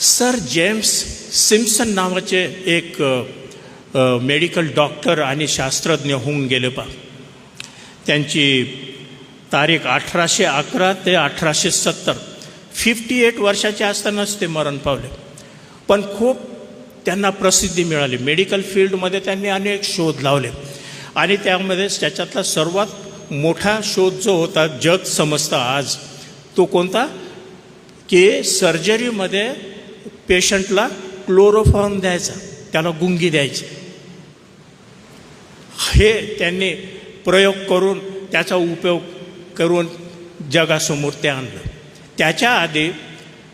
Sir James Simpson नावाचे एक medical doctor आणि शास्त्रज्ञ होऊन गेले पा त्यांची तारीख अठराशे अकरा ते अठराशे सत्तर. फिफ्टी एट वर्षाचे असतानाच ते मरण पावले. पण खूप त्यांना प्रसिद्धी मिळाली. मेडिकल फील्डमध्ये त्यांनी अनेक शोध लावले. आणि त्यामध्ये त्याच्यातला सर्वात मोठा शोध जो होता जग समजता आज तो कोणता? की सर्जरीमध्ये पेशंटला क्लोरोफॉर्म द्यायचा त्याला गुंगी द्यायची. हे त्यांनी प्रयोग करून त्याचा उपयोग करून जगासमोर ते आणलं. त्याच्या आधी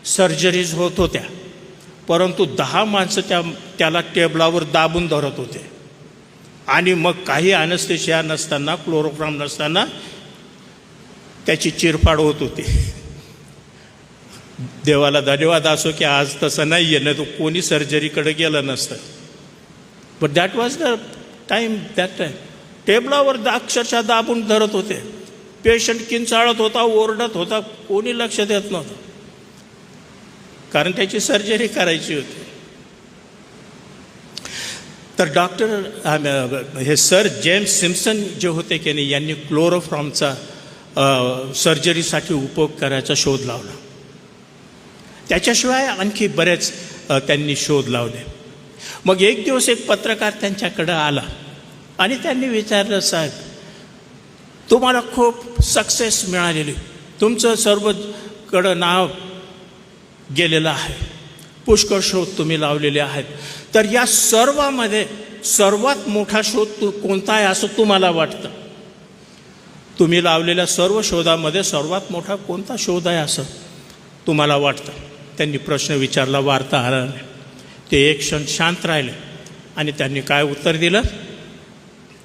सर्जरीज होत होत्या परंतु दहा माणसं त्या त्याला टेबलावर दाबून धरत होते. आणि मग काही अनस्तेशिया नसताना क्लोरोफॉर्म नसताना त्याची चिरफाड होत होती. देवाला धन्यवाद असो की आज तसं नाही आहे नाही तो कोणी सर्जरीकडे गेलं नसतं. But that was the time that time टेबलावर अक्षरशः दाबून धरत होते. पेशंट किंचाळत होता ओरडत होता कोणी लक्ष देत नव्हतं. कारण त्याची सर्जरी करायची होती. तर डॉक्टर हे सर जेम्स सिम्सन जे होते की नाही यांनी क्लोरोफॉर्मचा सर्जरीसाठी उपयोग करायचा शोध लावला. त्याच्याशिवाय आणखी बरेच त्यांनी शोध लावले. मग एक दिवस एक पत्रकार त्यांच्याकडं आला आणि त्यांनी विचारलं साहेब तुम्हाला खूप सक्सेस मिळालेली. तुमचं सर्वकडं नाव गेलेलं आहे. पुष्कळ शोध तुम्ही लावलेले आहेत. तर या सर्वामध्ये सर्वात मोठा शोध तू कोणता आहे असं तुम्हाला वाटतं? तुम्ही लावलेल्या सर्व शोधामध्ये सर्वात मोठा कोणता शोध आहे असं तुम्हाला वाटतं? त्यांनी प्रश्न विचारला वार्ताहराने ते एक क्षण शांत राहिले आणि त्यांनी काय उत्तर दिलं?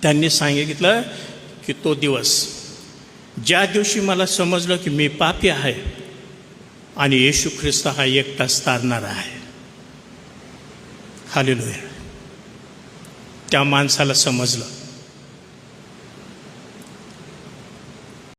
त्यांनी सांगितलं की तो दिवस. ज्या दिवशी मला समजलं की मी पापी आहे आणि येशू ख्रिस्त हा एकटाच तारणार आहे. हालेलुया. त्या माणसाला समजलं.